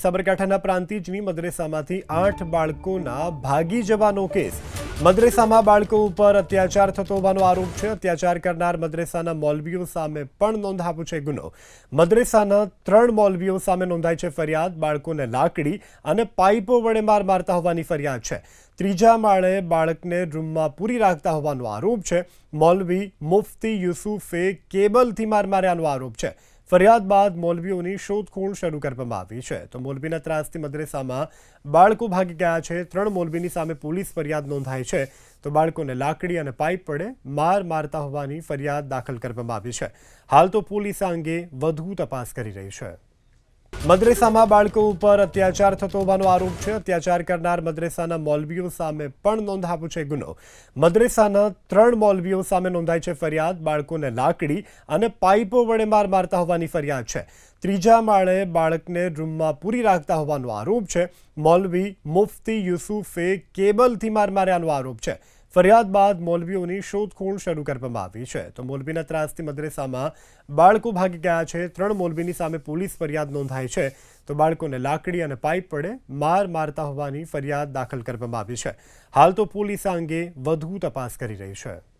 સાબરકાંઠાના પ્રાંતિજની મદ્રેસામાંથી આઠ બાળકોના ભાગી જવાનો કેસ. મદ્રેસામાં બાળકો ઉપર અત્યાચાર થતો હોવાનો આરોપ છે. અત્યાચાર કરનાર મદ્રેસાના મોલવીઓ સામે પણ નોંધાવો છે ગુનો. મદ્રેસાના ત્રણ મોલવીઓ સામે નોંધાઈ છે ફરિયાદ. બાળકોને લાકડી અને પાઇપો વડે માર મારતા હોવાની ફરિયાદ છે. ત્રીજા માળે બાળકને રૂમમાં પૂરી રાખતા હોવાનો આરોપ છે. મોલવી મુફતી યુસુફે કેબલથી માર માર્યાનો આરોપ છે. ફરિયાદ બાદ મૌલવીઓની શોધખોળ શરૂ કરવામાં આવી છે. તો મૌલવીના ત્રાસથી મદ્રેસામાં બાળકો ભાગી ગયા છે. ત્રણ મૌલવીની સામે પોલીસ ફરિયાદ નોંધાઈ છે. તો બાળકોને લાકડી અને પાઇપ પડે માર મારતા હોવાની ફરિયાદ દાખલ કરવામાં આવી છે. હાલ તો પોલીસ આ અંગે વધુ તપાસ કરી રહી છે. મદ્રેસામાં બાળકો ઉપર અત્યાચાર થતો હોવાનો આરોપ છે. અત્યાચાર કરનાર મદ્રેસાના મોલવીઓ સામે પણ નોંધાવ્યો છે ગુનો. મદ્રેસાના ત્રણ મોલવીઓ સામે નોંધાઈ છે ફરિયાદ. બાળકોને લાકડી અને પાઇપો વડે માર મારતા હોવાની ફરિયાદ છે. ત્રીજા માળે બાળકને રૂમમાં પૂરી રાખતા હોવાનો આરોપ છે. મોલવી મુફતી યુસુફે કેબલથી માર માર્યાનો આરોપ છે. ફરિયાદ બાદ મોલવીઓની શોધખોળ શરૂ કરવામાં આવી છે. તો મોલવીના ત્રાસથી મદ્રેસામાં બાળકો ભાગી ગયા છે. ત્રણ મોલવીની સામે પોલીસ ફરિયાદ નોંધાઈ છે. તો બાળકોને લાકડી અને પાઇપ પડે માર મારતા હોવાની ફરિયાદ દાખલ કરવામાં આવી છે. હાલ તો પોલીસ આ અંગે વધુ તપાસ કરી રહી છે.